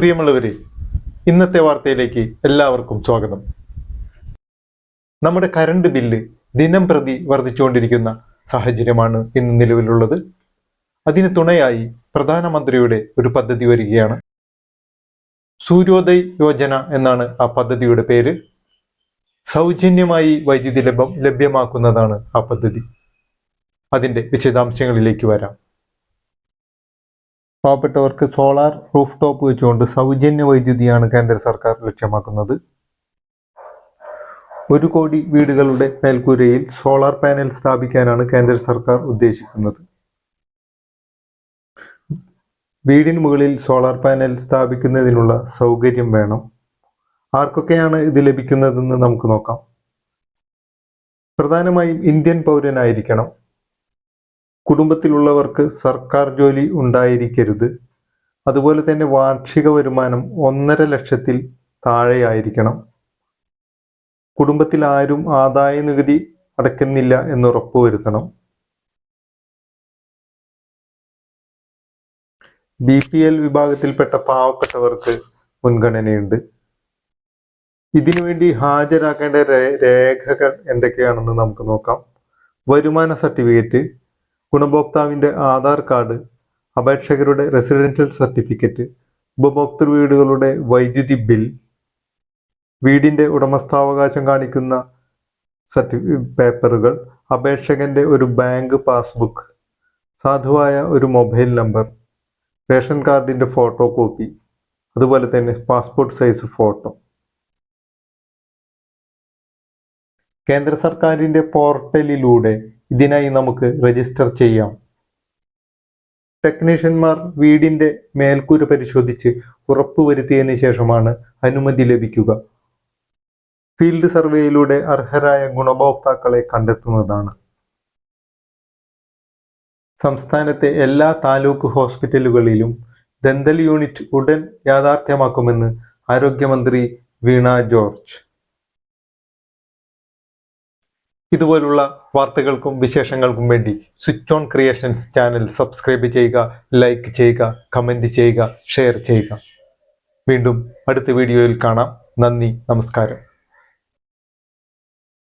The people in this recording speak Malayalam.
പ്രിയമുള്ളവരെ ഇന്നത്തെ വാർത്തയിലേക്ക് എല്ലാവർക്കും സ്വാഗതം. നമ്മുടെ കരണ്ട് ബില്ല് ദിനം പ്രതി വർദ്ധിച്ചുകൊണ്ടിരിക്കുന്ന സാഹചര്യമാണ് ഇന്ന് നിലവിലുള്ളത്. അതിന് തുണയായി പ്രധാനമന്ത്രിയുടെ ഒരു പദ്ധതി വരികയാണ്. സൂര്യോദയ് യോജന എന്നാണ് ആ പദ്ധതിയുടെ പേര്. സൗജന്യമായി വൈദ്യുതി ലഭ്യം ലഭ്യമാക്കുന്നതാണ് ആ പദ്ധതി. അതിന്റെ വിശദാംശങ്ങളിലേക്ക് വരാം. പാവപ്പെട്ടവർക്ക് സോളാർ റൂഫ് ടോപ്പ് വെച്ചുകൊണ്ട് സൗജന്യ വൈദ്യുതിയാണ് കേന്ദ്ര സർക്കാർ ലക്ഷ്യമാക്കുന്നത്. ഒരു കോടി വീടുകളുടെ മേൽക്കൂരയിൽ സോളാർ പാനൽ സ്ഥാപിക്കാനാണ് കേന്ദ്ര സർക്കാർ ഉദ്ദേശിക്കുന്നത്. വീടിന് മുകളിൽ സോളാർ പാനൽ സ്ഥാപിക്കുന്നതിനുള്ള സൗകര്യം വേണം. ആർക്കൊക്കെയാണ് ഇത് ലഭിക്കുന്നതെന്ന് നമുക്ക് നോക്കാം. പ്രധാനമായും ഇന്ത്യൻ പൗരനായിരിക്കണം. കുടുംബത്തിലുള്ളവർക്ക് സർക്കാർ ജോലി ഉണ്ടായിരിക്കരുത്. അതുപോലെ തന്നെ വാർഷിക വരുമാനം ഒന്നര ലക്ഷത്തിൽ താഴെയായിരിക്കണം. കുടുംബത്തിൽ ആരും ആദായ നികുതി അടയ്ക്കുന്നില്ല എന്ന് ഉറപ്പുവരുത്തണം. ബി പി എൽ വിഭാഗത്തിൽപ്പെട്ട പാവപ്പെട്ടവർക്ക് മുൻഗണനയുണ്ട്. ഇതിനുവേണ്ടി ഹാജരാക്കേണ്ട രേഖകൾ എന്തൊക്കെയാണെന്ന് നമുക്ക് നോക്കാം. വരുമാന സർട്ടിഫിക്കറ്റ് ഗുണഭോക്താവിന്റെ ആധാർ കാർഡ് അപേക്ഷകരുടെ റെസിഡൻഷ്യൽ സർട്ടിഫിക്കറ്റ് ഉപഭോക്തൃ വീടുകളുടെ വൈദ്യുതി ബിൽ വീടിന്റെ ഉടമസ്ഥാവകാശം കാണിക്കുന്ന സർട്ടി പേപ്പറുകൾ അപേക്ഷകന്റെ ഒരു ബാങ്ക് പാസ്ബുക്ക് സാധുവായ ഒരു മൊബൈൽ നമ്പർ റേഷൻ കാർഡിന്റെ ഫോട്ടോ കോപ്പി അതുപോലെ തന്നെ പാസ്പോർട്ട് സൈസ് ഫോട്ടോ. കേന്ദ്ര സർക്കാരിന്റെ പോർട്ടലിലൂടെ ഇതിനായി നമുക്ക് രജിസ്റ്റർ ചെയ്യാം. ടെക്നീഷ്യന്മാർ വീടിന്റെ മേൽക്കൂര പരിശോധിച്ച് ഉറപ്പുവരുത്തിയതിന് ശേഷമാണ് അനുമതി ലഭിക്കുക. ഫീൽഡ് സർവേയിലൂടെ അർഹരായ ഗുണഭോക്താക്കളെ കണ്ടെത്തുന്നതാണ്. സംസ്ഥാനത്തെ എല്ലാ താലൂക്ക് ഹോസ്പിറ്റലുകളിലും ദന്തൽ യൂണിറ്റ് ഉടൻ യാഥാർത്ഥ്യമാക്കുമെന്ന് ആരോഗ്യമന്ത്രി വീണ ജോർജ്. ഇതുപോലുള്ള വാർത്തകൾക്കും വിശേഷങ്ങൾക്കും വേണ്ടി switch on creations channel subscribe ചെയ്യുക ലൈക്ക് ചെയ്യുക കമന്റ് ചെയ്യുക ഷെയർ ചെയ്യുക. വീണ്ടും അടുത്ത വീഡിയോയിൽ കാണാം. നന്ദി നമസ്കാരം.